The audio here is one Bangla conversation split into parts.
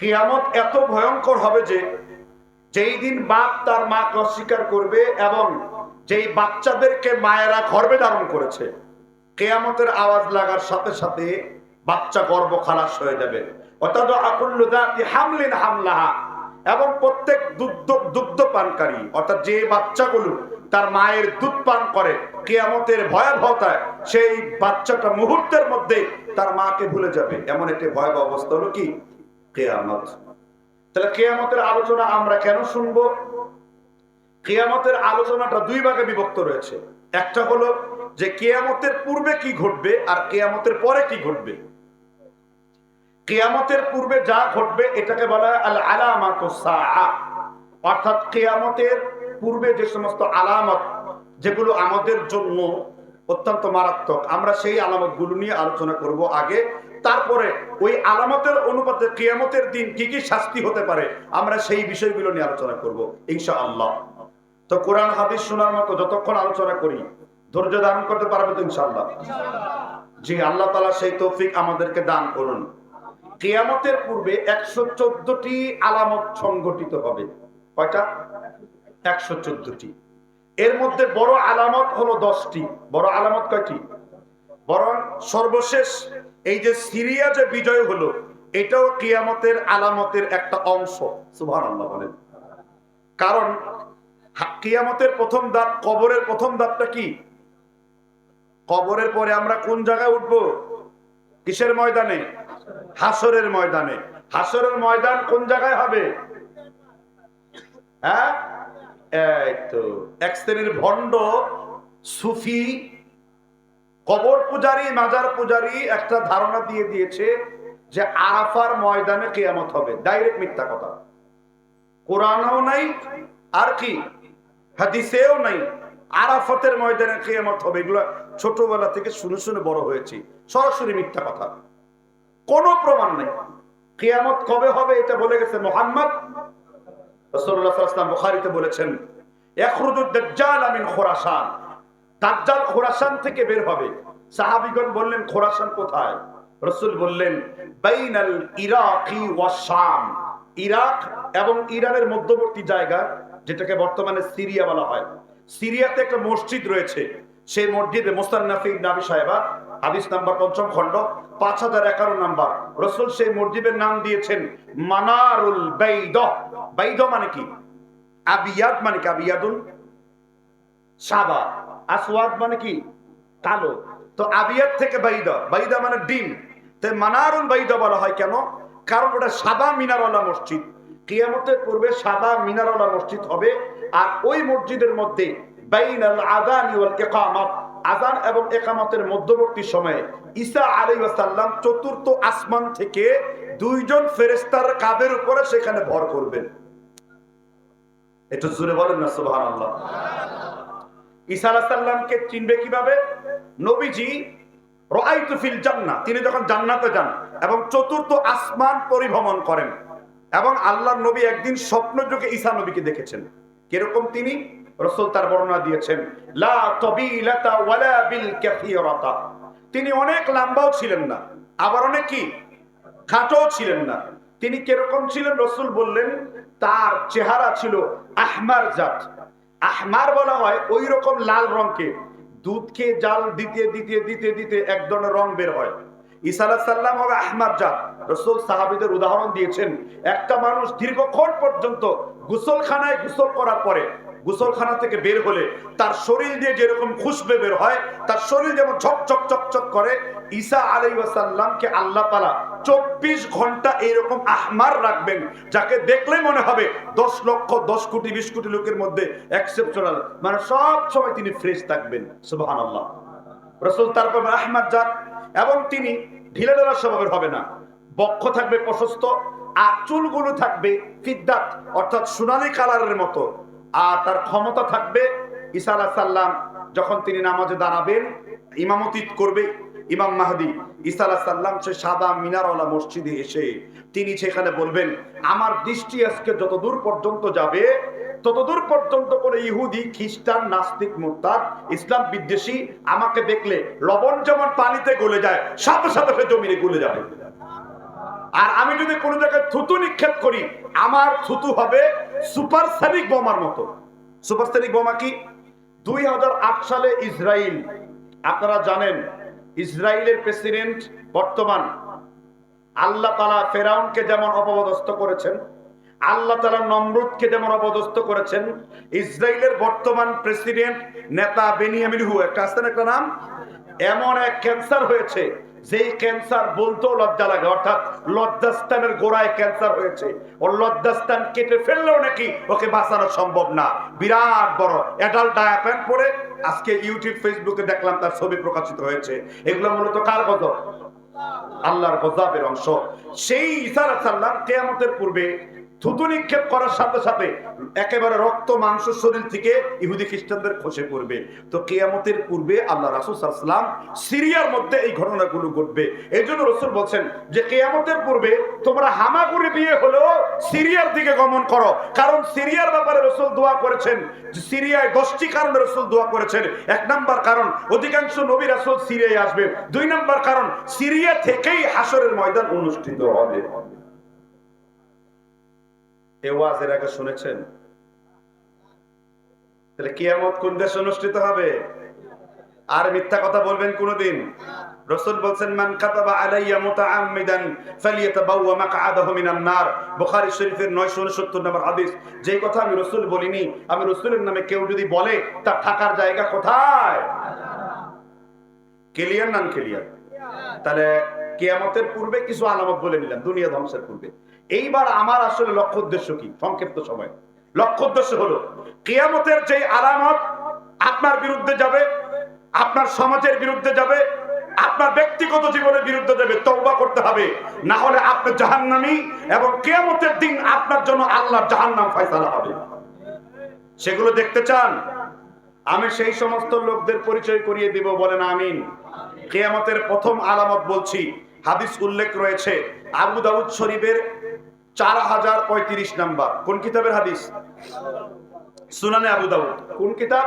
কিয়ামত এত ভয়ঙ্কর হবে যে, যেই দিন বাপ তার মাকে অস্বীকার করবে এবং যেই বাচ্চাদেরকে মায়েরা গর্ভে ধারণ করেছে, কেয়ামতের আওয়াজ লাগার সাথে সাথে বাচ্চা গর্ব খালাস হয়ে যাবে। অর্থাৎ আকুল্লু দাতি হামলিন হামলাহা। এবং প্রত্যেক দুগ্ধ দুগ্ধ পানকারী, অর্থাৎ যে বাচ্চাগুলো তার মায়ের দুধ পান করে, কেয়ামতের ভয়াবহতায় সেই বাচ্চাটা মুহূর্তের মধ্যে তার মাকে ভুলে যাবে। এমন একটি ভয়াবহ অবস্থা হলো কি? কেয়ামত। তাহলে কেয়ামতের আলোচনা আমরা কেন শুনব? কেয়ামতের আলোচনাটা দুই ভাগে বিভক্ত রয়েছে। একটা হলো যে কেয়ামতের পূর্বে কি ঘটবে আর কেয়ামতের পরে কি ঘটবে। কেয়ামতের পূর্বে যা ঘটবে এটাকে বলা হয় আল আলামাত অর্থাৎ কেয়ামতের পূর্বে যে সমস্ত আলামত যেগুলো আমাদের জন্য অত্যন্ত মারাত্মক, আমরা সেই আলামতগুলো নিয়ে আলোচনা করব আগে। তারপরে ওই আলামতের অনুপাতে কেয়ামতের দিন কি কি শাস্তি হতে পারে, আমরা সেই বিষয়গুলো নিয়ে আলোচনা করব ইনশা আল্লাহ তো কোরআন, হাদিস শোনার মতো যতক্ষণ আলোচনা করি, ধৈর্য ধারণ করতে পারবে তো ইনশাআল্লাহ? জি, আল্লাহ তালা সেই তৌফিক আমাদেরকে দান করুন। কেয়ামতের পূর্বে একশো চোদ্দটি আলামত সংগঠিত হবে। কয়টা? একশো চোদ্দটি। এর মধ্যে বড় আলামত হলো দশটি। বড় আলামত কয়টি? বরং সর্বশেষ এই যে সিরিয়া যে বিজয় হলো, এটাও কিয়ামতের আলামতের একটা অংশ। বলেন। কারণ কিয়ামতের প্রথম দাঁত, কবরের প্রথম দাঁতটা কি? কবরের পরে আমরা কোন জায়গায় উঠব? কিসের ময়দানে? হাসরের ময়দানে। হাসরের ময়দান কোন জায়গায় হবে? হ্যাঁ? এই তো, এক শ্রেণির ভণ্ড সুফি কবর পূজারি, মাজার পূজারি একটা ধারণা দিয়ে দিয়েছে যে আরাফার ময়দানে কেয়ামত হবে। ডাইরেক্ট মিথ্যা কথা। কোরআনও নাই, আর কি? হাদিসেও নাই। আরাফাতের ময়দানে কেয়ামত হবে। এগুলো ছোটবেলা থেকে শুনে শুনে বড় হয়েছি। সরাসরি মিথ্যা কথা। কোনো প্রমাণ নেই। কেয়ামত কবে হবে এটা বলে গেছে মোহাম্মদ ওয়াসাল্লাম বুখারীতে বলেছেন ইয়াখরুজুদ দাজ্জাল মিন খুরাসান। দাজ্জাল খোরাসান থেকে বের হবে। সাহাবীগণ বললেন, খোরাসান কোথায়? রসুল বললেন, বাইনাল ইরাকি ওয়া শাম। ইরাক এবং ইরানের মধ্যবর্তী জায়গা, যেটাকে বর্তমানে সিরিয়া বলা হয়। সিরিয়াতে একটা মসজিদ রয়েছে। সেই মসজিদে মোস্তান্নাফি নাবি সাহেবা, হাদিস নাম্বার পঞ্চম খণ্ড, পাঁচ হাজার এগারো নাম্বার। রসুল সেই মসজিদের নাম দিয়েছেন, মানারুল বাইদ বাইদ মানে কি? আবিয়াদ মানে কি? আবিয়াদুল সাদা আসওয়াদ মানে কি? কালো। তো আবিয়াত থেকে বাইদা। বাইদা মানে ডিম। তো মানারুল বাইদা বলা হয় কেন? কারণ ওটা সাদা মিনারওয়ালা মসজিদ। পূর্বে সাদা মিনারওয়ালা মসজিদ হবে। আর ওই মসজিদের মধ্যে আজান এবং একামতের মধ্যবর্তী সময়ে ঈসা আলাইহিস সালাম চতুর্থ আসমান থেকে দুইজন ফেরেস্তার কাবের উপরে সেখানে ভর করবেন। একটু জোরে বলেন না, সুবহানাল্লাহ। চিনবে কীভাবে? নবীজি তিনি যখন জান্নাতে যান এবং চতুর্থ আসমান পরিভ্রমণ করেন এবং নবী একদিন স্বপ্ন যুগে ঈসা নবীকে দেখেছেন। কীরকম তিনি? তার বর্ণনা দিয়েছেন তিনি অনেক লম্বাও ছিলেন না, আবার অনেক কি? খাটোও ছিলেন না। তিনি কীরকম ছিলেন? রসুল বললেন, তার চেহারা ছিল আহমার জাত আহমার বলা হয় ওই রকম লাল রঙকে। দুধকে জাল দিতে দিতে দিতে দিতে এক ধরনের রং বের হয়। সাল্লাম হবে আহমার জাত। রসুল সাহাবিদের উদাহরণ দিয়েছেন, একটা মানুষ দীর্ঘক্ষণ পর্যন্ত গোসলখানায় গুসল করার পরে গোসলখানা থেকে বের হলে তার শরীর দিয়ে যেরকম খুশবে বের হয়, তার শরীর যেমন ঝকঝক চকচক করে, ঈসা আলাই ওয়াসাল্লামকে আল্লাহ তালা চব্বিশ ঘণ্টা এইরকম আহমার রাখবেন, যাকে দেখলে মনে হবে দশ লক্ষ, দশ কোটি, বিশ কোটি লোকের মধ্যে এক্সেপশনাল মানে সব সময় তিনি ফ্রেশ থাকবেন সুবাহ আল্লাহ রসুল তারপর আহমাদ যান এবং তিনি ঢিলে ঢালা স্বভাবের হবে না। বক্ষ থাকবে প্রশস্ত, আর চুলগুলো থাকবে ফিদ্দাত, অর্থাৎ সোনালী কালারের মতো। আর তার ক্ষমতা থাকবে ঈসা আলাহ সাল্লাম যখন তিনি নামাজে দাঁড়াবেন ইমামতি করবে ইমাম মাহদি। ঈসা আলাহ সাল্লাম সে সাদা মিনারওয়ালা মসজিদে এসে তিনি সেখানে বলবেন, আমার দৃষ্টি আজকে যতদূর পর্যন্ত যাবে, ততদূর পর্যন্ত করে ইহুদি, খ্রিস্টান, নাস্তিক, মুরতাদ, ইসলাম বিদ্বেষী আমাকে দেখলে লবণ যেমন পানিতে গলে যায়, সাথে সাথে সে জমিনে গলে যাবে। আর আমি যদি কোনো জায়গায় থুতু নিক্ষেপ করি, আমার থুতু হবে সুপারসনিক বোমার মতো। সুপারসনিক বোমা কি? দুই হাজার আট সালে ইসরায়েল আপনারা জানেন ইসরায়েলের প্রেসিডেন্ট বর্তমান আল্লাহ তালা ফেরাউনকে যেমন অপদস্থ করেছেন, আল্লাহ তালা নমরুদকে যেমন অপদস্থ করেছেন ইসরায়েলের বর্তমান প্রেসিডেন্ট নেতা বেনিয়ামিন হু, একটা আসতেন একটা নাম? এমন এক ক্যান্সার হয়েছে যেই ক্যান্সার বলতেও লজ্জা লাগে, অর্থাৎ লজ্জাস্থানের গোড়ায় ক্যান্সার হয়েছে। ও লজ্জাস্থান কেটে ফেললেও নাকি ওকে বাঁচানো সম্ভব না। বিরাট বড় অ্যাডাল্ট ডায়াপ্যান্ট পরে আজকে ইউটিউব ফেসবুকে দেখলাম তার ছবি প্রকাশিত হয়েছে। এগুলো মূলত কার কত আল্লাহর গজাবের অংশ। সেই ইসারা সাল্লাম কেয়ামতের পূর্বে থুতু নিক্ষেপ করার সাথে সাথে একেবারে রক্ত, মাংস শরীর থেকে ইহুদি খ্রিস্টানদের খসে পড়বে। তো কেয়ামতের পূর্বে আল্লাহ রাসুসাল্লাম সিরিয়ার মধ্যে এই ঘটনাগুলো ঘটবে। এই জন্য রসুল বলছেন যে কেয়ামতের পূর্বে তোমরা হামাগুড়ি দিয়ে হলেও সিরিয়ার দিকে গমন করো। কারণ সিরিয়ার ব্যাপারে রসুল দোয়া করেছেন। সিরিয়ায় দশটি কারণে রসুল দোয়া করেছেন। এক নাম্বার কারণ, অধিকাংশ নবী রাসুল সিরিয়ায় আসবে। দুই নাম্বার কারণ, সিরিয়া থেকেই হাসরের ময়দান অনুষ্ঠিত হবে। ওয়াজের আগে শুনেছেন? তাহলে কিয়ামত কোন দেশে অনুষ্ঠিত হবে? আর মিথ্যা কথা বলবেন কোনদিন? রসুল বলছেন, মান কাতাবা আলাইয়া মুতাআম্মিদান ফালিয়াতাবাওয়া মাকআদাহু মিনান নার। বুখারী শরীফের 969 নম্বর হাদিস। যেই কথা আমি রসুল বলিনি, আমি রসুলের নামে কেউ যদি বলে, তার থাকার জায়গা কোথায়? ক্লিয়ার নান ক্লিয়ার। তাহলে কিয়ামতের পূর্বে কিছু আলামত বলে নিলাম, দুনিয়া ধ্বংসের পূর্বে। এইবার আমার আসলে লক্ষ্য উদ্দেশ্য কি? সংক্ষিপ্ত সময়। লক্ষ্য উদ্দেশ্য হলো, কিয়ামতের যে আলামত আপনার বিরুদ্ধে যাবে, আপনার সমাজের বিরুদ্ধে যাবে, আপনার ব্যক্তিগত জীবনের বিরুদ্ধে যাবে, তওবা করতে হবে। না হলে আপনি জাহান্নামী এবং কিয়ামতের দিন আপনার জন্য আল্লাহর জাহান্নাম ফয়সালা হবে। সেগুলো দেখতে চান? আমি সেই সমস্ত লোকদের পরিচয় করিয়ে দিব, বলেন আমিন। কেয়ামতের প্রথম আলামত বলছি, হাদিস উল্লেখ রয়েছে, আবু দাউদ শরীফের চার হাজার পঁয়ত্রিশ নাম্বার। কোন কিতাবের হাদিস? সুনানে আবু দাউদ। কোন কিতাব?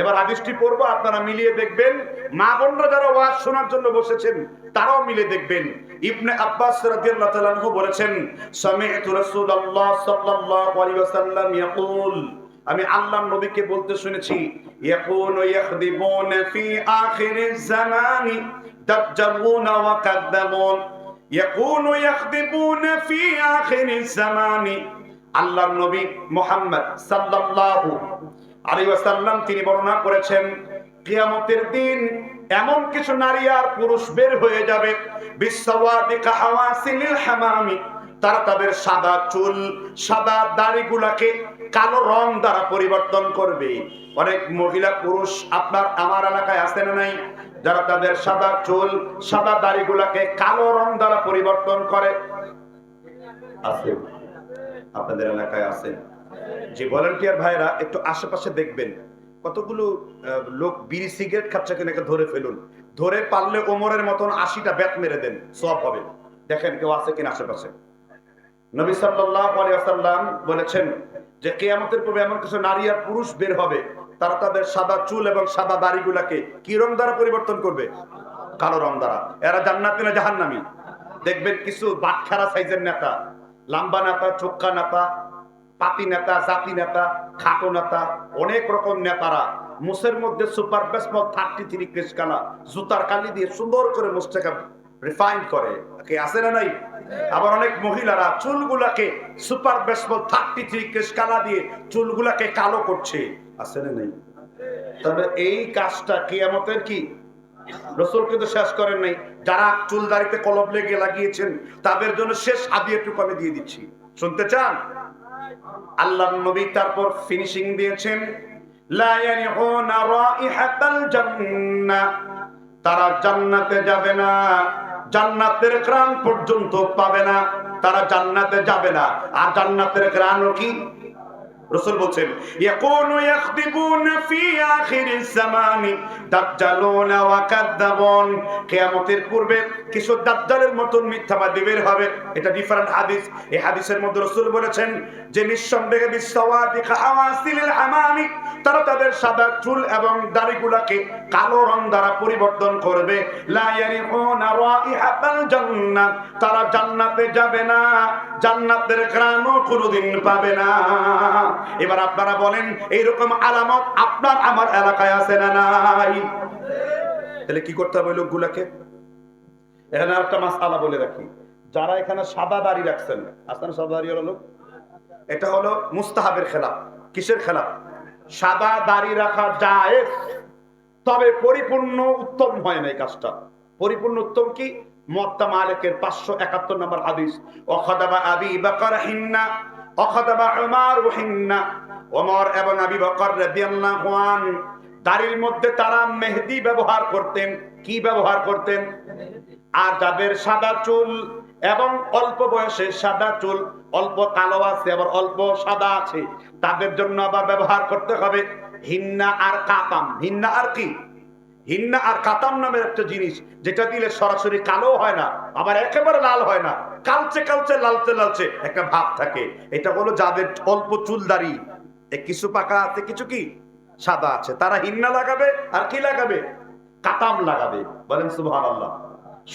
এবার পড়ব, আপনারা মিলিয়ে দেখবেন। মা বোনরা যারা ওয়াজ শোনার জন্য বসেছেন, তারাও মিলে দেখবেন। ইবনে আব্বাস রাদিয়াল্লাহু তাআলা বলেছেন, সামি'তু রাসূলুল্লাহ সাল্লাল্লাহু আলাইহি ওয়াসাল্লাম ইয়াকুল। আমি আল্লাহর নবীকে বলতে শুনেছি, ইয়াকুনু ইয়াখদিবুনা ফি আখিরিজ জামানি ওয়া কাদ্দাবুন। আল্লাহর নবী মুহাম্মদ সাল্লাল্লাহু আলাইহি ওয়াসাল্লাম তিনি বর্ণনা করেছেন, কিয়ামতের দিন এমন কিছু নারী আর পুরুষ বের হয়ে যাবে বিশ্বওয়াদি কাহাওয়াসিলিল হামামি, তারা তাদের সাদা চুল, সাদা দাড়িগুলাকে কালো রং দ্বারা পরিবর্তন করবে। অনেক মহিলা পুরুষ আপনার আমার এলাকায় আছে না নাই? যারা তাদের সাদা চুল, সাদা দাড়িগুলাকে কালো রং দ্বারা পরিবর্তন করে। আছে? আপনাদের এলাকায় আছে? যে ভলেন্টিয়ার ভাইরা একটু আশেপাশে দেখবেন। কতগুলো লোক বিড়ি সিগারেট খাচ্ছে কিনা ধরে ফেলুন। ধরে পারলে ওমরের মতন আশিটা ব্যাট মেরে দেন, সব হবে। দেখেন কেউ আছে কিনা আশেপাশে? নবী সাল্লাল্লাহু আলাইহি বলেছেন যে, কেয়ামতের পূর্বে এমন কিছু নারী আর পুরুষ বের হবে। তারা তাদের সাদা চুল এবং সাদা দাড়িগুলাকে কি রং দ্বারা পরিবর্তন করবে? কালো রং দ্বারা। এরা জান্নাতি না জাহান্নামী? দেখবেন কিছু বাটখারা সাইজের নেতা, লাম্বা নেতা, চোক্কা নেতা, পাতি নেতা, জাতি নেতা, খাটো নেতা, অনেক রকম নেতারা মুসের মধ্যে সুপার বেসমল থার্টি থ্রি কেস জুতার কালি দিয়ে সুন্দর করে মুসটাকে রিফাইন করে। কে আছে না নাই? আবার অনেক মহিলারা চুলগুলাকে সুপার বেসমল থার্টি থ্রি কেস কালা দিয়ে চুলগুলাকে কালো করছে। আছে না নাই? তবে এই কাজটা কিয়ামতের কি? রসুল কিন্তু শেষ করেন নাই। যারা চুল দাড়িতে কলম লেগে লাগিয়েছেন, তাদের জন্য শেষ হাদিয়াটুকু আমি দিয়ে দিচ্ছি। শুনতে চান? আল্লাহ নবী তারপর ফিনিশিং দিয়েছেন। তারা জান্নাতে যাবে না। জান্নাতের গ্রাম পর্যন্ত পাবে না, তারা জান্নাতে যাবে না। আর জান্নাতের গ্রামও কি? হবে। এটা ডিফারেন্ট হাদিস। হাদিসের মধ্যে রাসূল বলেছেন যে তারা তাদের সাদা চুল এবং দাড়িগুলাকে কালো রং দ্বারা পরিবর্তন করবে। তারা জান্নাতে যাবে না। জান্নাতের গ্রামও কোনোদিন পাবে না। এবার আপনারা বলেন, এইরকম আলামত আপনার আমার এলাকায় আছে না নাই? তাহলে কি করতে হবে লোকগুলাকে? এখানে একটা মাস আলা বলে রাখি। যারা এখানে সাদা দাড়ি রাখছেন আসেন সাদা দাড়ি হলো এটা হলো মুস্তাহাবের খেলা কিসের খেলা সাদা দাড়ি রাখা যায় তবে পরিপূর্ণ উত্তম হয় না এই কাজটা। পরিপূর্ণ উত্তম কি? মত্তা মালিকের পাঁচশো একাত্তর নম্বর হাদিস। অখদাবা আবি বকর হিন্না অখদাবা উমার হিন্না ওমর এবং আবি বকর রাদিয়াল্লাহু আন। দাড়ির মধ্যে তারা মেহেদি ব্যবহার করতেন। কি ব্যবহার করতেন? আর যাদের সাদা চুল এবং অল্প বয়সে সাদা চুল, অল্প কালো আছে আবার অল্প সাদা আছে। তাদের জন্য আবার ব্যবহার করতে হবে। হিন্না আর কাতাম। হিন্না আর কি? হিন্না আর কাতাম নামের একটা জিনিস, যেটা দিলে সরাসরি কালো হয় না, আবার একেবারে লাল হয় না। কালচে কালচে, লালচে লালচে একটা ভাব থাকে। এটা হলো যাদের অল্প চুল দাড়ি কিছু পাকা আছে, কিছু কি? সাদা আছে। তারা হিন্না লাগাবে আর কি লাগাবে? কাতাম লাগাবে। বলেন সুবহানাল্লাহ।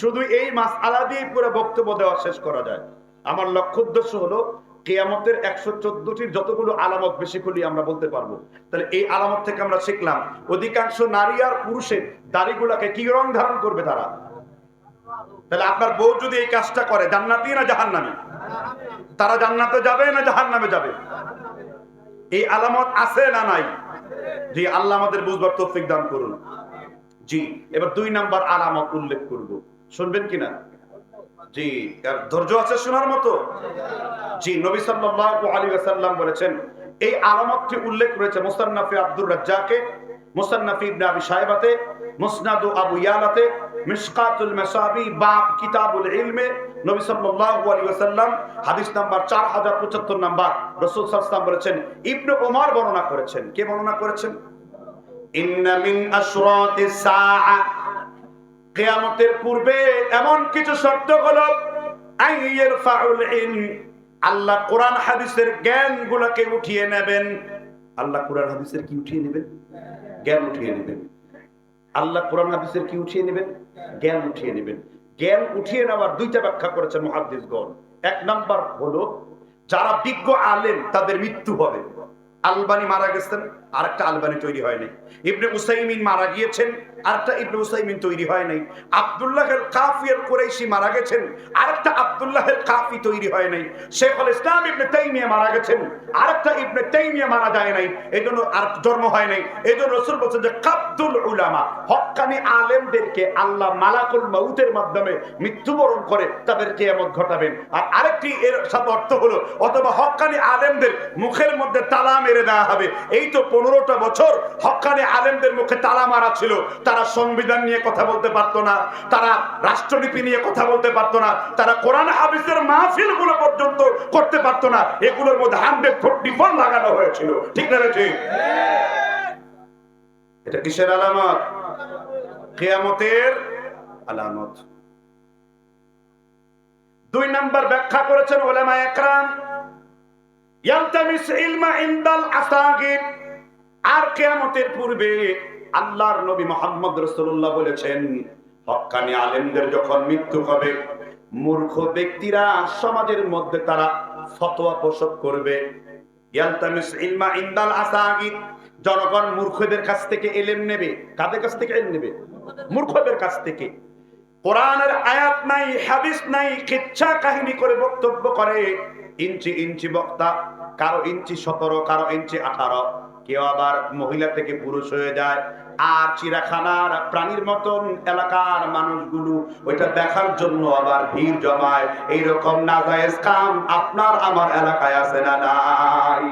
শুধু এই মাস আলা দিয়ে পুরো বক্তব্য দেওয়া শেষ করা যায়। আমার লক্ষ্য উদ্দেশ্য হলো কেয়ামতের একশো চোদ্দটির যতগুলো আলামত বেশি খুলি আমরা বলতে পারব। তাহলে এই আলামত থেকে আমরা শিখলাম, অধিকাংশ নারী আর পুরুষের দাড়িগুলাকে কি রং ধারণ করবে তারা? তাহলে আপনার বউ যদি এই কাজটা করে, জান্নাতি না জাহান্নামী? তারা জান্নাতে যাবে না জাহান্নামে যাবে? এই আলামত আছে না নাই? জি, আল্লাহ আমাদের বুঝবার তৌফিক দান করুন। জি, এবার দুই নাম্বার আলামত উল্লেখ করব। শুনবেন কিনা? জি, আর ধৈর্য আছে শোনার মতো? জি, নবী সাল্লাল্লাহু আলাইহি ওয়াসাল্লাম বলেছেন, এই আলামতটি উল্লেখ করেছে মুসান্নাফে আব্দুর রাজ্জাকে, মুসান্নাফি ইবনে আবি শাইবাতে, মুসনাদু আবু ইয়ালাতে, মিশকাতুল মাসাবি, বাব কিতাবুল ইলমে, নবী সাল্লাল্লাহু আলাইহি ওয়াসাল্লাম, হাদিস নাম্বার 4075 নাম্বার, রাসূল সাল্লাল্লাহু বলেছেন, ইবনে ওমর বর্ণনা করেছেন। কে বর্ণনা করেছেন? ইন্না মিন আশরাতিস সাআ। কিয়ামতের পূর্বে এমন কিছু শর্ত হলো আল্লাহ কোরআন হাদিসের জ্ঞান গুলাকে উঠিয়ে নেবেন। আল্লাহ কোরআন হাদিসের কি উঠিয়ে নেবেন? জ্ঞান উঠিয়ে নেবেন। আল্লাহ কোরআন হাদিসের কি উঠিয়ে নেবেন? জ্ঞান উঠিয়ে নেবেন। জ্ঞান উঠিয়ে নেওয়ার দুইটা ব্যাখ্যা করেছেন মহাদ্দিসগণ। এক নাম্বার হলো, যারা বিজ্ঞ আলেম, তাদের মৃত্যু হবে। আলবানি মারা গেছেন। আরেকটা আলবানি তৈরি হয় নাই। ইবনে উসাইমিন মারা গিয়েছেন, আরেকটা ইবনে উসাইমিন তৈরি হয় নাই। আব্দুল্লাহ এল কাফি এল কুরাইশি মারা গেছেন, আরেকটা আব্দুল্লাহ এল কাফি তৈরি হয় নাই। শেখুল ইসলাম ইবনে তাইমিয়া মারা গেছেন, আরেকটা ইবনে তাইমিয়া মারা যায় নাই। এজন্য আর জন্ম হয় নাই। এজন্য রাসূল বলেছেন যে, কাবদুল উলামা হক্কানি আলেমদেরকে আল্লাহ মালাকুল মাউতের মাধ্যমে মৃত্যুবরণ করে তাদের কিয়ামত ঘটাবেন। আর আরেকটি এর সাথে অর্থ হলো, অথবা হক্কানি আলেমদের মুখের মধ্যে তালা মেরে দেওয়া হবে। এই তো পনেরোটা বছর হক্কানি আলেমদের মুখে তালা মারা ছিল। তারা সংবিধান নিয়ে কথা বলতে পারতো না। তারা রাষ্ট্রনীতি নিয়ে কথা বলতে পারতো না। তারা কোরআন হাদিসের মাহফিলগুলো পর্যন্ত করতে পারতো না। এগুলোর মধ্যে হান্ড্রেড ফোর্টি ফোর লাগানো হয়েছিল। ঠিক না ঠিক? এটা কিসের আলামত? কেয়ামতের আলামত। দুই নাম্বার ব্যাখ্যা করেছেন ওলামা একরাম। ইয়ালতামিস ইলমা ইনদাল আসাগির আর কেয়ামতের পূর্বে আল্লাহর নবী মোহাম্মদ রাসূলুল্লাহ বলেছেন, হকানি আলেমদের যখন মৃত্যু হবে, মূর্খ ব্যক্তিরা সমাজের মধ্যে তারা ফতোয়া প্রসব করবে। জনগণ মূর্খদের কাছ থেকে এলেম নেবে। কাদের কাছ থেকে এলেম নেবে? মূর্খদের কাছ থেকে। কোরআনের আয়াত নাই, হাদিস নাই, কিচ্ছা কাহিনী করে বক্তব্য করে, ইঞ্চি ইঞ্চি বক্তা, কারও ইঞ্চি সতেরো, কারও ইঞ্চি আঠারো। কেউ আবার মহিলা থেকে পুরুষ হয়ে যায়। আর চিড়াখানার প্রাণীর মতন এলাকার মানুষগুলো ওইটা দেখার জন্য আবার ভিড় জমায়। এইরকম নাজায়েজ কাম আপনার আমার এলাকায় আছে না নাই?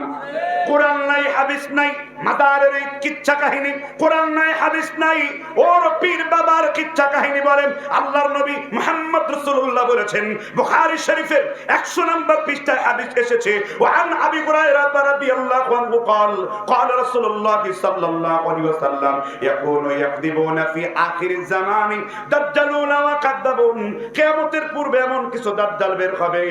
কোরআন নাই হাদিস নাই মাদারের এই কিচ্ছা কাহিনী কোরআন নাই হাদিস নাই ওর পীর বাবার কিচ্ছা কাহিনী বলেন আল্লাহর নবী মুহাম্মদ রাসূলুল্লাহ বলেছেন বুখারী শরীফের 100 নম্বর পৃষ্ঠায় হাদিস এসেছে ওয়ান আবি হুরায়রা রাদিয়াল্লাহু আনহু قال قال رسول الله صلى الله عليه وسلم يكون يكذبون في آخر الزمان دجالون وكذبون কিয়ামতের পূর্বে এমন কিছু দাজ্জাল বের হবে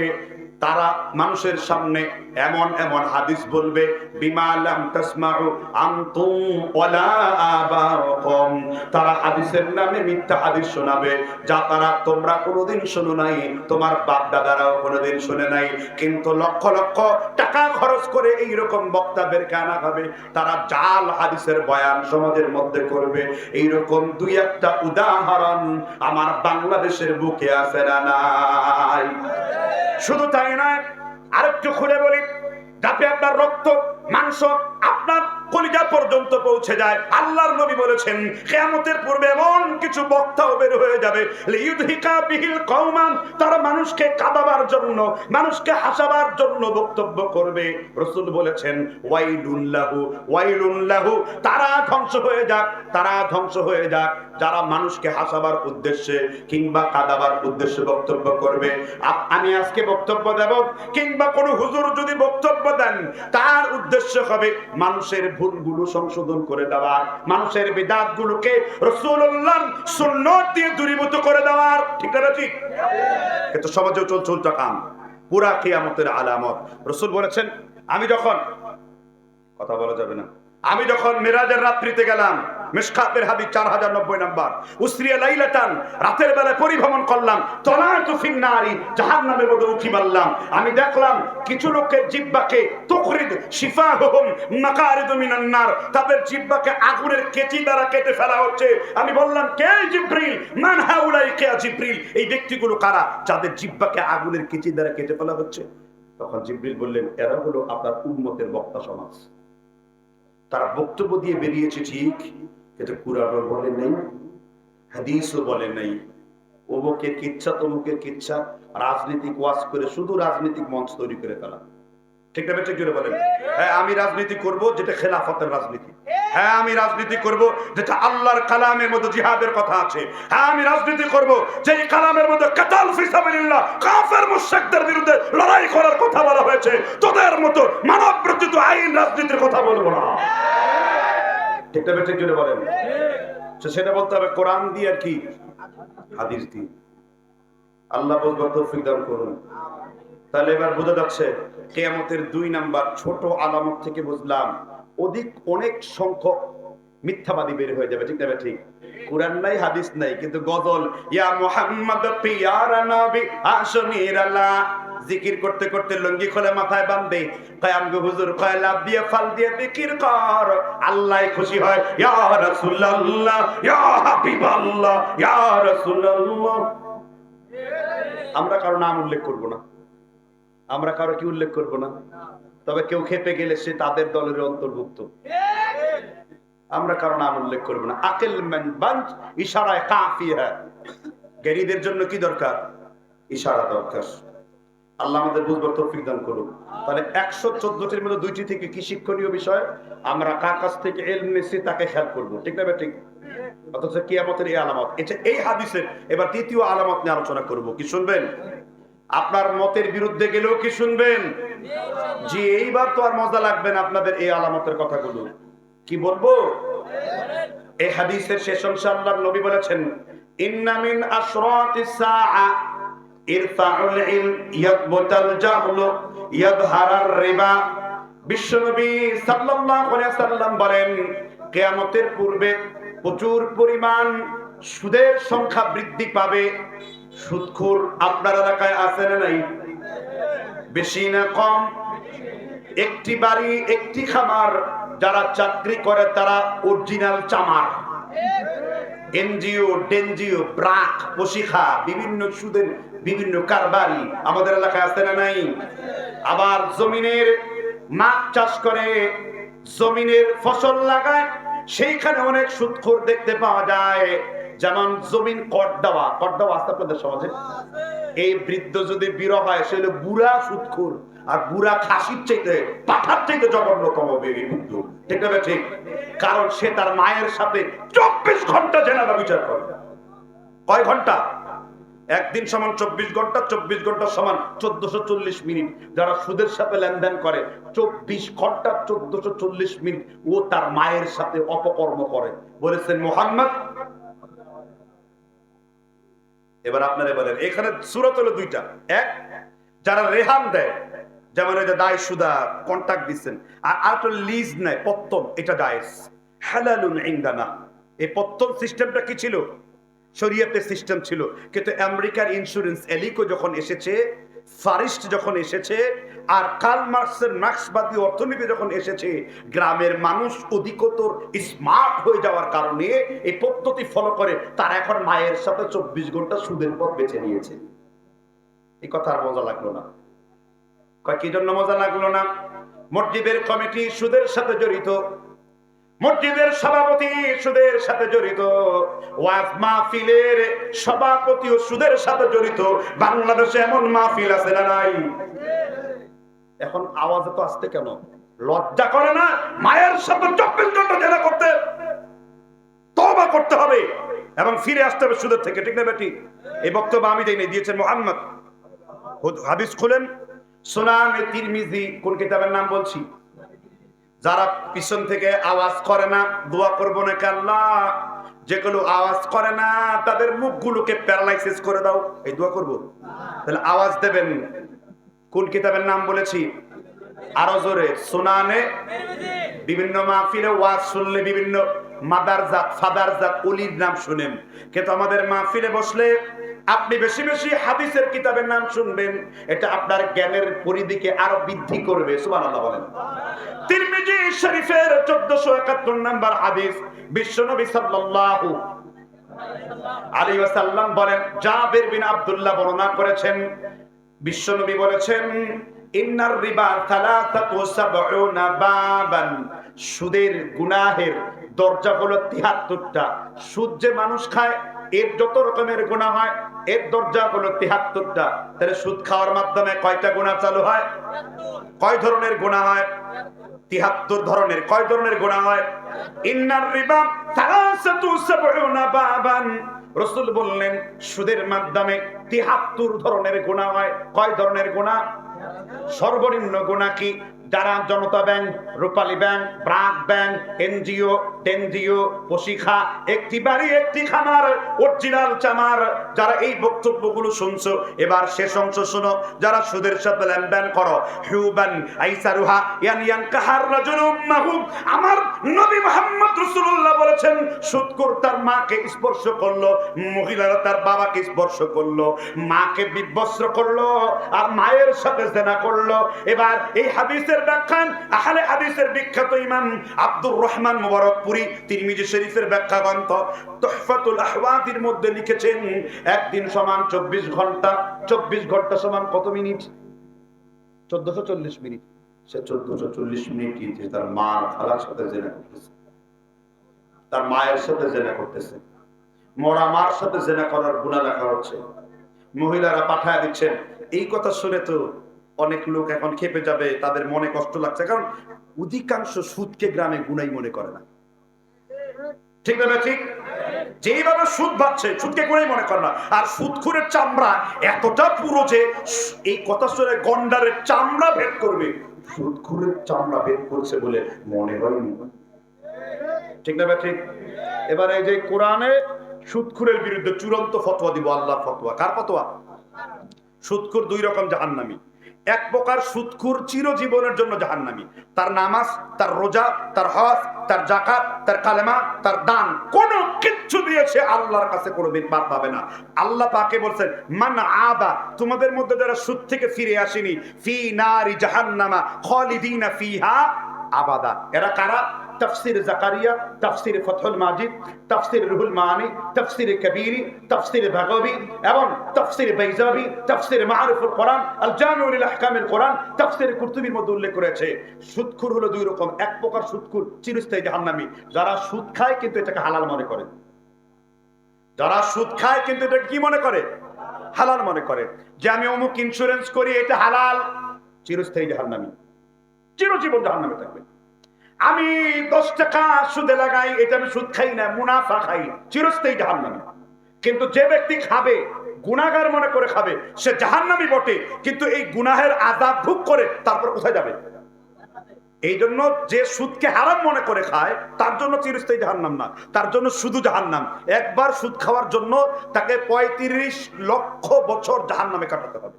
তারা মানুষের সামনে এমন এমন হাদিস বলবে বিমালাম তাসমাউ আনতুম ওয়ালা আবাউকুম তারা হাদিসের নামে মিথ্যা হাদিস শোনাবে, যা তারা তোমরা কোনোদিন শোনো নাই, তোমার বাপ দাদারাও কোনোদিন শুনে নাই। কিন্তু লক্ষ লক্ষ টাকা খরচ করে এই রকম বক্তাদের কানা হবে, তারা জাল হাদিসের বয়ান সমাজের মধ্যে করবে। এই রকম দুই একটা উদাহরণ আমার বাংলাদেশের বুকে আছে না নাই? শুধু তাই নয়, আরেকটু খুলে বলি, যাতে আপনার রক্ত, মাংস আপনার কলিজা পর্যন্ত পৌঁছে যায়। আল্লাহর নবী বলেছেন, কেয়ামতের পূর্বে এমন কিছু বক্তাও বের হয়ে যাবে। তারা মানুষকে কাঁদাবার জন্য, মানুষকে হাসাবার জন্য বক্তব্য করবে। রসুল বলেছেন ওয়াইলুল্লাহু ওয়াইলুল্লাহু তারা ধ্বংস হয়ে যাক, তারা ধ্বংস হয়ে যাক। যারা মানুষকে হাসাবার উদ্দেশ্যে কিংবা কাঁদাবার উদ্দেশ্যে বক্তব্য করবে আমি আজকে বক্তব্য দেব, কিংবা কোনো হুজুর যদি বক্তব্য দেন, তার উদ্দেশ্য হবে মানুষের ভুলগুলো সংশোধন করে দেওয়ার মানুষের বিদাত গুলোকে রসুল্লাহ সুন্নত দিয়ে দূরীভূত করে দেওয়ার। ঠিক না ঠিক? কিন্তু সমাজেও চলছে উল্টা কাম। পুরা কেয়ামতের আলামত। রসুল বলেছেন, আমি যখন কথা বলা যাবে না। আমি যখন মেরাজের রাত্রিতে গেলাম, মিসকাতের হাদিস চার হাজার নব্বই নাম্বার। উসরিয়া লাইলাতান, রাতের বেলায় পরিভ্রমণ করলাম তলাতু ফিন্নারি, জাহান্নামের মধ্যে উঠি মারলাম। আমি দেখলাম কিছু লোকের জিব্বাকে তুখরিদ শিফাহুম মাকারিদু মিনান নার, তাদের জিব্বাকে আগুনের কেচি দ্বারা কেটে ফেলা হচ্ছে। আমি বললাম, কে জিব্রিল? মান হাউলাই কে জিব্রিল? এই ব্যক্তিগুলো কারা? যাদের জিব্বাকে আগুনের কেচি দ্বারা কেটে ফেলা হচ্ছে। তখন জিব্রিল বললেন, এরা হলো আপনার উম্মতের বক্তা সমাজ। তারা বক্তব্য দিয়ে বেরিয়েছে ঠিক কিন্তু কুরআন বলে নেই হাদিসও বলে নেই। অমুকের কিচ্ছা তমুকের কিচ্ছা রাজনীতিক ওয়াজ করে শুধু রাজনৈতিক মঞ্চ তৈরি করে ফেলা। ঠিক না ঠিক জোরে বলেন। হ্যাঁ আমি রাজনীতি করব যেটা খেলাফতের রাজনীতি। হ্যাঁ আমি রাজনীতি করব, যেটা আল্লাহর কালামের মধ্যে জিহাদের কথা আছে। হ্যাঁ আমি রাজনীতি করব যে কালামের মধ্যে কাতাল ফিসাবিল্লাহ কাফের মুশরিকদের বিরুদ্ধে লড়াই করার কথা বলা হয়েছে। তোদের মতো মানব বিরোধিত আইন রাজনীতির কথা বলব না। ঠিক না ঠিক জোরে বলেন। সেটা বলতে হবে, কোরআন দিয়ে আর কি? হাদিস দিয়ে। আল্লাহ বলব তৌফিক দান করুন। তাহলে এবার বোঝা যাচ্ছে, কেয়ামতের দুই নাম্বার ছোট আলামত থেকে বুঝলাম অধিক অনেক সংখ্যক মিথ্যাবাদী বের হয়ে যাবে, ঠিক না ঠিক। কোরআন নাই, হাদিস নাই, কিন্তু গজল, ইয়া মুহাম্মদ পিয়ারা নবী আশমির আল্লাহ জিকির করতে করতে লঙ্গি খোলে, মাথায় বাঁধে কয়াম গো হুজুর, কয় লাভ দিয়ে, ফাল দিয়ে জিকির কর। আল্লাহ খুশি হয়, ইয়া রাসূলুল্লাহ, ইয়া হাবিবাল্লাহ, ইয়া রাসূলুল্লাহ। আমরা কারও নাম উল্লেখ করব না। আমরা কারও কি উল্লেখ করব না? তবে কেউ খেপে গেলে সে তাদের দলের অন্তর্ভুক্ত। আমরা কারও নাম উল্লেখ করব না। আকেল মান বাঞ্চ, ইশারায় কাফি হ্যাঁ জ্ঞানীদের জন্য কি দরকার? ইশারা দরকার। আল্লাহ আমাদের বুঝবার তৌফিক দান করুন। তাহলে একশো চোদ্দটির মধ্যে দুইটি থেকে কি শিক্ষণীয় বিষয়? আমরা কার কাছ থেকে এল নিচ্ছি তাকে খেয়াল করব। ঠিক না ঠিক অথচ কিয়ামতের এই আলামত। এই হাদিসের। এবার তৃতীয় আলামত নিয়ে আলোচনা করব। কি শুনবেন? আপনার মতের বিরুদ্ধে গেলেও কি শুনবেন? জি, এইবার তো আর মজা লাগবে না আপনাদের এই আলামতের কথাগুলো। কি বলব? এই হাদিসের শেষ অংশে আল্লাহর নবী বলেছেন, ইন্না মিন আশরাতিস সাআ ইরফাউল ইলম ইয়াকবুতাল জাহলু ইয়াদহারার রিবা। বিশ্বনবী সাল্লাল্লাহু আলাইহি সাল্লাম বলেন, কিয়ামতের পূর্বে প্রচুর পরিমাণ সুদের সংখ্যা বৃদ্ধি পাবে। সুদখোর আপনার এলাকায় আছে না নাই? বেশি না কম? একটি বাড়ি, একটি খামার, যারা চাকরি করে তারা অরিজিনাল চামার। এনজিও, ডেনজিও, ব্রাক, পশিখা, বিভিন্ন সুদের বিভিন্ন কারবারি আমাদের এলাকায় আছে না নাই? আবার জমিনের মাছ চাষ করে, জমিনের ফসল লাগায়, সেইখানে অনেক সুদখোর দেখতে পাওয়া যায়। যেমন জমিন কট দেওয়া কট দেওয়া আছে আপনাদের সমাজে? এই বৃদ্ধ যদি বিরহ হয়, সে হলো বুড়া সুদখোর আর বুড়া খাসির চাইতে, পাঠার চাইতে জঘন্যতম এই বৃদ্ধ। ঠিক না ঠিক? কারণ সে তার মায়ের সাথে চব্বিশ ঘণ্টা জেনাবা বিচার করে। কয় ঘণ্টা? একদিন সমান চব্বিশ ঘণ্টা চব্বিশ ঘণ্টা সমান চোদ্দশো চল্লিশ মিনিট। যারা সুদের সাথে লেনদেন করে, চব্বিশ ঘণ্টা, চোদ্দশো চল্লিশ মিনিট ও তার মায়ের সাথে অপকর্ম করে। বলেছেন মোহাম্মদ এবার আপনারা বলেন, এখানে সুরত হলো দুইটা। এক, যারা রেহান দেয়, যেমন এই যে দায় সুদা কন্ট্রাক্ট দিচ্ছেন, আর আর লিজ নেয়, পত্তন, এটা দায়েস হালালুন এই পত্তন সিস্টেমটা কি ছিল? শরীয়তের সিস্টেম ছিল। কিন্তু আমেরিকার ইন্স্যুরেন্স এলিকো যখন এসেছে, ফারিস্ট যখন এসেছে আর কার্ল মার্কসের মার্ক্সবাদী অর্থনীতি যখন এসেছে, গ্রামের মানুষ অধিকতর স্মার্ট হয়ে যাওয়ার কারণে এই পদ্ধতি ফলো করে। তারা এখন মায়ের সাথে চব্বিশ ঘণ্টা সুদের পথ বেছে নিয়েছে। এই কথা আর মজা লাগল না। কি জন্য মজা লাগল না? মসজিদের কমিটি সুদের সাথে জড়িত। মসজিদের সভাপতি সুদের সাথে জড়িত। ওয়াজ মাহফিলের সভাপতিও সুদের সাথে জড়িত। বাংলাদেশে এমন মাহফিল আছে না নাই? এখন আওয়াজ তো আসতে কেন? লজ্জা করে না? মায়ের সাথে চব্বিশ ঘণ্টা জেলা করতে তবা করতে হবে এবং ফিরে আসতে হবে সুদের থেকে, ঠিক না বেটি? এই বক্তব্য আমি দেইনি, দিয়েছেন মোহাম্মদ। হাদিস খুলেন। সোনান তিরমিজি, কোন কিতাবের নাম বলছি? যারা পিছন থেকে আওয়াজ করে না, দোয়া করব না আল্লাহ? যেগুলো আওয়াজ করে না, তাদের মুখগুলোকে প্যারালাইসিস করে দাও। এই দোয়া করব। তাহলে আওয়াজ দেবেন। কোন কিতাবের নাম বলেছি? আরও জোরে, সুনানে বিভিন্ন মাহফিলে ওয়াজ শুনলে বিভিন্ন মাদার জাত, ফাদার জাত, অলির নাম শুনেন। কিন্তু আমাদের মাহফিলে বসলে আপনি বেশি বেশি হাদিসের কিতাবের নাম শুনবেন, এটা আপনার জ্ঞানের পরিধিকে আরও বৃদ্ধি করবে, সুবহানাল্লাহ বলেন। তিরমিজি শরীফের 1471 নাম্বার হাদিস, বিশ্বনবী সাল্লাল্লাহু আলাইহি ওয়াসাল্লাম বলেন, জাবির বিন আব্দুল্লাহ বর্ণনা করেছেন বিশ্বনবী বলেছেন, ইন্নার রিবা সালাসাতু সাবউনা বাবান। সুদের গুনাহের দরজা হলো 73টা সুদ যে মানুষ খায়, এর যত রকমের গুনাহ হয়, এর দরজা হলো 73টা তাহলে সুদ খাওয়ার মাধ্যমে কয়টা গুনাহ চালু হয়? কয় ধরনের গুনাহ হয়? তিহাত্তর ধরনের। কয় ধরনের গোনা হয়? ইন্নার রিবা সালাসাতু সাবউনা বাবান। রসুল বললেন, সুদের মাধ্যমে তিহাত্তর ধরনের গোনা হয়। কয় ধরনের গোনা সর্বনিম্ন গোনা কি? যারা Janata bank, Rupali bank, BRAC bank, NGO, টেনজিও পশিখা একটি বাড়ি, একটি খামার, অরিজিনাল চামার যারা এই বক্তব্যগুলো শুনছো, এবার শেষ অংশ শোনো। যারা সুদের সাথে লেনদেন করো হিউবান আইসারুহা ইয়ান ইয়ান কাহার রাজুলুম মাহুম, আমার রাসূলুল্লাহ বলেছেন সুদখোর তার মাকে স্পর্শ করল, মহিলারা তার বাবাকে স্পর্শ করল, মাকে বিবস্ত্র করল, আর মায়ের সাথে জেনা করল। এবার এই হাদিসের ব্যাখ্যান, আহলে হাদিসের বিখ্যাত ইমাম আব্দুর রহমান মুবারকপুরি তিরমিজি শরীফের ব্যাখ্যা গ্রন্থ তুহফাতুল আহওয়াদির মধ্যে লিখেছেন, একদিন সমান চব্বিশ ঘণ্টা চব্বিশ ঘণ্টা সমান কত মিনিট? চোদ্দশো চল্লিশ মিনিট। সে চোদ্দশো চল্লিশ মিনিট তার মা খালার সাথে জেনা করতেছে। তার মায়ের সাথে জেনা করতেছে। মরা মার সাথে জেনা করার গুণা লেখা হচ্ছে। মহিলারা পাঠায় দিচ্ছেন, এই কথা শুনে তো অনেক লোক এখন খেপে যাবে, তাদের মনে কষ্ট লাগছে, কারণ অধিকাংশ সুদকে গ্রামে গুনাই মনে করে না। ঠিক না ঠিক? যেইভাবে সুদ বাড়ছে, সুদকে গুনাই মনে করে না। আর সুদখুরের চামড়া এতটা পুরো যে এই কথা শুনে গন্ডারের চামড়া ভেদ করবে। সুদখুরের চামড়া ভেদ করছে বলে মনে হয়নি। ঠিক না ঠিক এবারে এই যে কোরআনে সুদখুরের বিরুদ্ধে চূড়ান্ত ফতোয়া দিব, আল্লাহ ফতোয়া। কার ফতোয়া? সুদখুর দুই রকম জাহান্নামী। এক প্রকার সুদখুর চিরজীবনের জন্য জাহান্নামী। তার নামাজ, তার রোজা, তার হজ, তার জাকাত তার কালেমা, তার দান, কোন কিচ্ছু দিয়েছে আল্লাহর কাছে কোনোদিন পার পাবে না। আল্লাহ পাকে বলছেন, মান আদা তোমাদের মধ্যে যারা সুদ থেকে ফিরে আসেনি, ফি নারি জাহান্নামা খালিদিনা ফিহা আবাদা এরা কারা? তফসির জাকারিয়া, তফসির ফথুল মাজিদ তফসির রুহুল মানি, তফসির কবিরি, তফসির ভাগবী এবং তফসির বাইজাবি, তফসির মারুফুল কোরআন আল জামিউল আহকামিল কোরআন, তফসির কুরতুবির মধ্যে উল্লেখ করেছে। সুদখুর হলো দুই রকম, এক প্রকার সুদখুর চিরস্থায়ী জাহান্নামী। যারা সুদ খায় কিন্তু এটাকে হালাল মনে করে। যারা সুদ খায় কিন্তু এটা কি মনে করে? হালাল মনে করে। যে আমি অমুক ইন্স্যুরেন্স করি, এটা হালাল। চিরস্থায়ী জাহান্নামী। চিরজীবন জাহান্নামে থাকবে। আমি দশ টাকা সুদে লাগাই, এটা আমি সুদ খাই না, মুনাফা খাই। চিরস্থায়ী জাহান্নামী। কিন্তু যে ব্যক্তি খাবে গুনাগার মনে করে খাবে, সে জাহান্নামী বটে। কিন্তু এই গুনাহের আজাব ভোগ করে, তারপর কোথায় যাবে? এই জন্য যে সুদকে হারাম মনে করে খায়, তার জন্য চিরস্থায়ী জাহান্নাম না। তার জন্য শুধু জাহান্নাম। একবার সুদ খাওয়ার জন্য তাকে পঁয়ত্রিশ লক্ষ বছর জাহান্নামে কাটাতে হবে।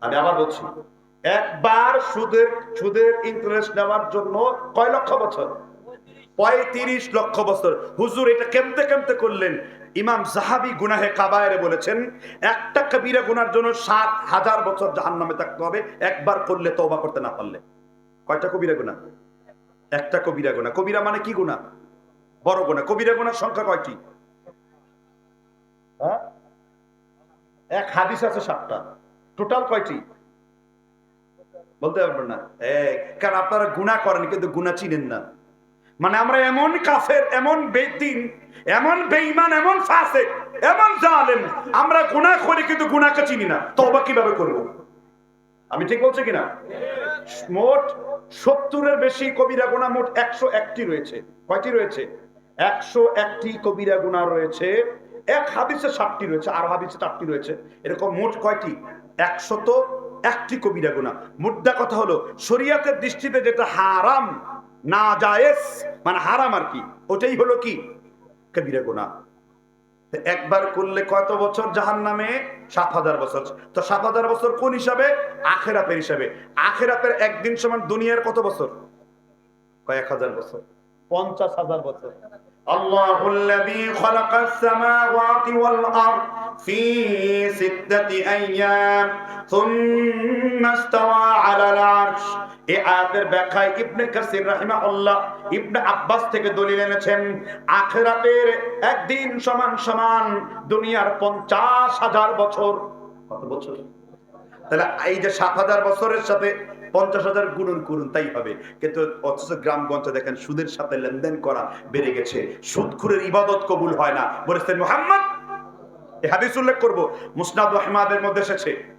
আমি আবার বলছি একবার সুদের সুদের ইন্টারেস্ট নেওয়ার জন্য কয় লক্ষ বছর? পঁয়ত্রিশ লক্ষ বছর। হুজুর, এটা কেমতে কেমতে করলেন? ইমাম জাহাবি গুনাহে কাবায়রে বলেছেন, একটা কবিরা গুনার জন্য সাত হাজার বছর জাহান নামে থাকতে হবে, একবার করলে তওবা করতে না পারলে। কয়টা কবিরা গুণা একটা কবিরা গুণা কবিরা মানে কি গুণা বড় গুণা কবিরা গুণার সংখ্যা কয়টি? হ্যাঁ? এক হাদিস আছে সাতটা। টোটাল কয়টি? বলতে পারবেন না। কারণ আপনারা গুণা করেন, কিন্তু গুণা চিনেন না। মানে আমরা এমন কাফের, এমন বেদিন, এমন বেঈমান, এমন ফাসে এমন জালেম, আমরা গুনাহ করি, কিন্তু গুণাকে চিনি না। তওবা কীভাবে করব? আমি ঠিক বলছি কিনা? মোট সত্তরের বেশি কবিরা গুণা মোট একশো একটি রয়েছে। কয়টি রয়েছে? একশো একটি কবিরা গুণা রয়েছে। এক হাদিসে ষাটটি রয়েছে, আর হাদিসে চারটি রয়েছে। এরকম মোট কয়টি? একশত একটি কবিরা গুণা মুদ্রা কথা হলো শরিয়াতের দৃষ্টিতে যেটা হারাম না জায়েজ মানে হারাম আর কি ওটাই হলো কি কবিরা গুণা তো একবার করলে কত বছর জাহান নামে সাত হাজার বছর তো সাত হাজার বছর কোন হিসাবে আখেরাতের হিসাবে আখেরাতের একদিন সমান দুনিয়ার কত বছর কয়েক হাজার বছর পঞ্চাশ হাজার বছর الله الذي خلق السماوات والأرض في ستة أيام আব্বাস থেকে এনেছেন, আখেরাতের একদিন সমান সমান দুনিয়ার পঞ্চাশ হাজার বছর। তাহলে এই যে সাত হাজার বছরের সাথে পঞ্চাশ হাজার তাই হবে। কিন্তু অথচ গ্রামগঞ্জে দেখেন, সুদের সাথে লেনদেন করা বেড়ে গেছে। সুদখুরের ইবাদত কবুল হয় না। বলেছেন মোহাম্মদ, এ হাদিস উল্লেখ করব। মুসনাদ আহমাদের মধ্যে এসেছে।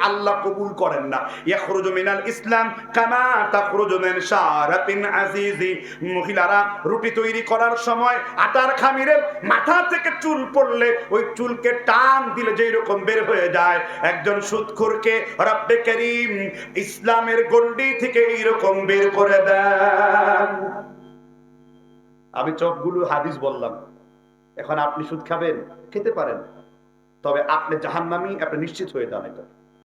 আল্লাহ কবুল করেন না। ইসলাম মহিলারা রুটি তৈরি করার সময় আটার খামিরে মাথা থেকে চুল পড়লে ওই চুলকে টান দিলে যেই রকম বের হয়ে যায়। একজন সুদখোরকে রব্বে করিম ইসলামের গন্ডি থেকে এইরকম বের করে দেন। আমি চপগুলো হাদিস বললাম। এখন আপনি সুদ খাবেন, খেতে পারেন। তবে আপনি জাহান্নামি, আপনি নিশ্চিত হয়ে যান এটা।